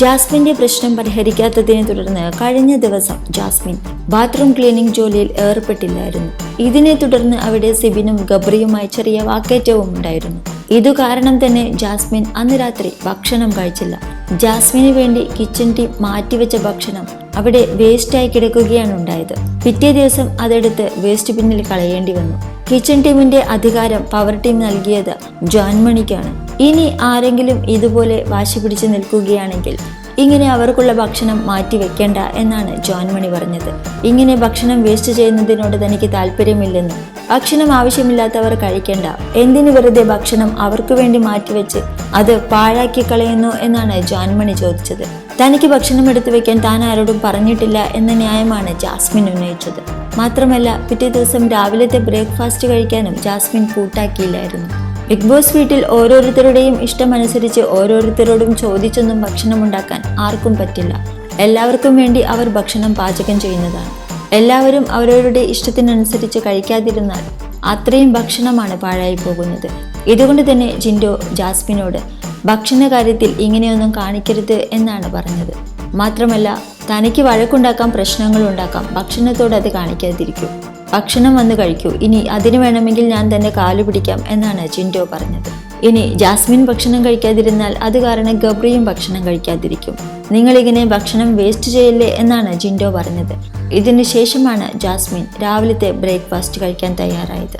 ജാസ്മിന്റെ പ്രശ്നം പരിഹരിക്കാത്തതിനെ തുടർന്ന് കഴിഞ്ഞ ദിവസം ജാസ്മിൻ ബാത്റൂം ക്ലീനിംഗ് ജോലിയിൽ ഏർപ്പെട്ടില്ലായിരുന്നു. ഇതിനെ തുടർന്ന് അവിടെ സിബിനും ഗബ്രിയുമായി ചെറിയ വാക്കേറ്റവും ഉണ്ടായിരുന്നു. ഇതു കാരണം തന്നെ ജാസ്മിൻ അന്ന് രാത്രി ഭക്ഷണം കഴിച്ചില്ല. ജാസ്മിന് വേണ്ടി കിച്ചൺ ടീം മാറ്റിവെച്ച ഭക്ഷണം അവിടെ വേസ്റ്റായി കിടക്കുകയാണ് ഉണ്ടായത്. പിറ്റേ ദിവസം അതെടുത്ത് വേസ്റ്റ് ബിന്നിൽ കളയേണ്ടി വന്നു. കിച്ചൺ ടീമിന്റെ അധികാരം പവർ ടീം നൽകിയത് ജോൺമണിക്കാണ് ഇനി ആരെങ്കിലും ഇതുപോലെ വാശി പിടിച്ച് നിൽക്കുകയാണെങ്കിൽ ഇങ്ങനെ അവർക്കുള്ള ഭക്ഷണം മാറ്റി വെക്കേണ്ട എന്നാണ് ജോൺമണി പറഞ്ഞത്. ഇങ്ങനെ ഭക്ഷണം വേസ്റ്റ് ചെയ്യുന്നതിനോട് തനിക്ക് താല്പര്യമില്ലെന്നും ഭക്ഷണം ആവശ്യമില്ലാത്തവർ കഴിക്കേണ്ട. എന്തിനു വെറുതെ ഭക്ഷണം അവർക്ക് വേണ്ടി മാറ്റിവെച്ച് അത് പാഴാക്കി കളയുന്നു എന്നാണ് ജാൻമണി ചോദിച്ചത്. തനിക്ക് ഭക്ഷണം എടുത്തു വെക്കാൻ താൻ ആരോടും പറഞ്ഞിട്ടില്ല എന്ന ന്യായമാണ് ജാസ്മിൻ ഉന്നയിച്ചത്. മാത്രമല്ല പിറ്റേ ദിവസം രാവിലത്തെ ബ്രേക്ക്ഫാസ്റ്റ് കഴിക്കാനും ജാസ്മിൻ കൂട്ടാക്കിയില്ലായിരുന്നു. ബിഗ് ബോസ് വീട്ടിൽ ഓരോരുത്തരുടെയും ഇഷ്ടമനുസരിച്ച് ഓരോരുത്തരോടും ചോദിച്ചൊന്നും ഭക്ഷണം ഉണ്ടാക്കാൻ ആർക്കും പറ്റില്ല. എല്ലാവർക്കും വേണ്ടി അവർ ഭക്ഷണം പാചകം ചെയ്യുന്നതാണ്. എല്ലാവരും അവരവരുടെ ഇഷ്ടത്തിനനുസരിച്ച് കഴിക്കാതിരുന്നാൽ അത്രയും ഭക്ഷണമാണ് പാഴായി പോകുന്നത്. ഇതുകൊണ്ട് തന്നെ ജിൻഡോ ജാസ്മിനോട് ഭക്ഷണ കാര്യത്തിൽ ഇങ്ങനെയൊന്നും കാണിക്കരുത് എന്നാണ് പറഞ്ഞത്. മാത്രമല്ല തനിക്ക് വഴക്കുണ്ടാക്കാം പ്രശ്നങ്ങൾ ഉണ്ടാക്കാം ഭക്ഷണത്തോട് അത് കാണിക്കാതിരിക്കൂ. ഭക്ഷണം വന്ന് കഴിക്കൂ ഇനി അതിന് വേണമെങ്കിൽ ഞാൻ തന്നെ കാലു പിടിക്കാം എന്നാണ് ജിൻഡോ പറഞ്ഞത്. ഇനി ജാസ്മിൻ ഭക്ഷണം കഴിക്കാതിരുന്നാൽ അത് കാരണം ഗബ്രിയും ഭക്ഷണം കഴിക്കാതിരിക്കും. നിങ്ങളിങ്ങനെ ഭക്ഷണം വേസ്റ്റ് ചെയ്യല്ലേ എന്നാണ് ജിൻഡോ പറഞ്ഞത്. ഇതിന് ശേഷമാണ് ജാസ്മിൻ രാവിലത്തെ ബ്രേക്ക്ഫാസ്റ്റ് കഴിക്കാൻ തയ്യാറായത്.